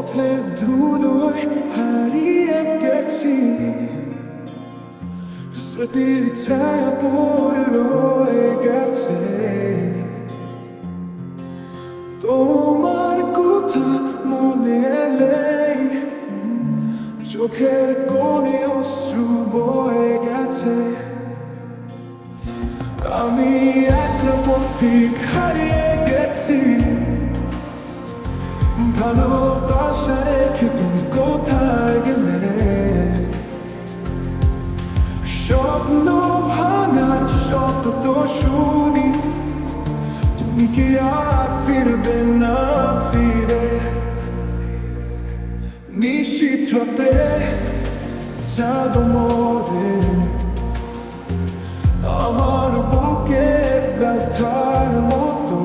পথের ধুলোয় হারিয়ে গেছি। স্মৃতির ছায়া পড়ে গেছে। তোমার কথা মনে এলেই চোখের কোণে অশ্রু গেছে। আমি পথিক তো শুনি, তুমি কি আর ফিরবে না ফিরে? চাঁদ মোরে, আমার বুকে ব্যথার মতো।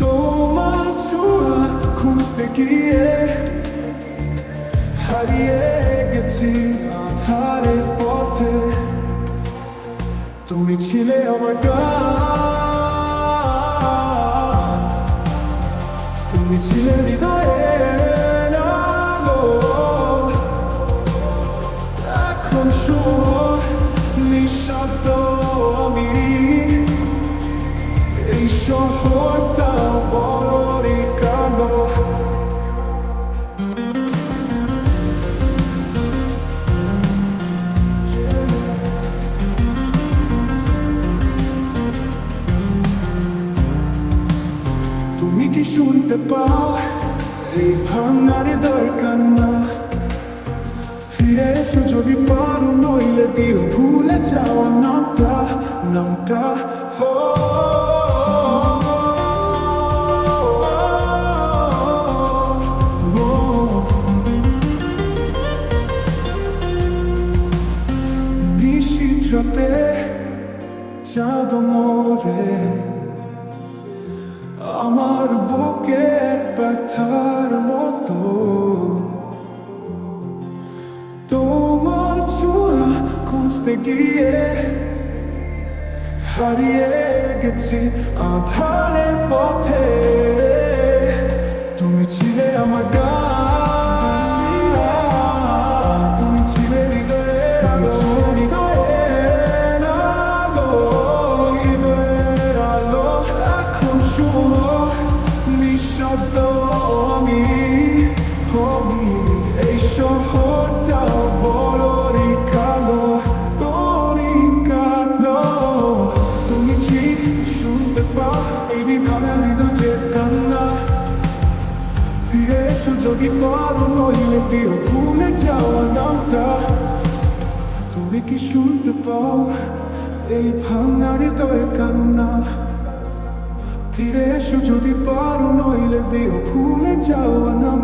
তোমার ছোঁয়া খুঁজতে গিয়ে হারিয়ে গেছি আধারের পথে তুমি ছিলে আমার গান। তুমি ছিলে হৃদয়ে এখন সুর নিঃশব্দ শুনতে পাও এই ভাঙার দরকার না ফিরে এসো যদি পারো নইলে দিও ভুলে যাওয়া নামটা নামটা হো নিশীথ্রতে চাঁদ মোরে আমার বুকের ব্যথার মতো। তোমার ছোঁয়া খুঁজতে গিয়ে হারিয়ে গেছি আধারের পথে। নিঃশব্দ আমি আমি এই শহরটা বড়ই কালো বড়ই কালো। তুমি কি শুনতে পাও? এই বিভাগের হৃদয়ের কান্না। ফিরে এসো যদি পারো, নইলে দিও ভুলে যাওয়া নামটা। তুমি কি শুনতে পাও? এই ভাঙার হৃদয়ের কান্না। ফিরে এসো যদি পারো নইলে দেহ ভুলে যাও আনাম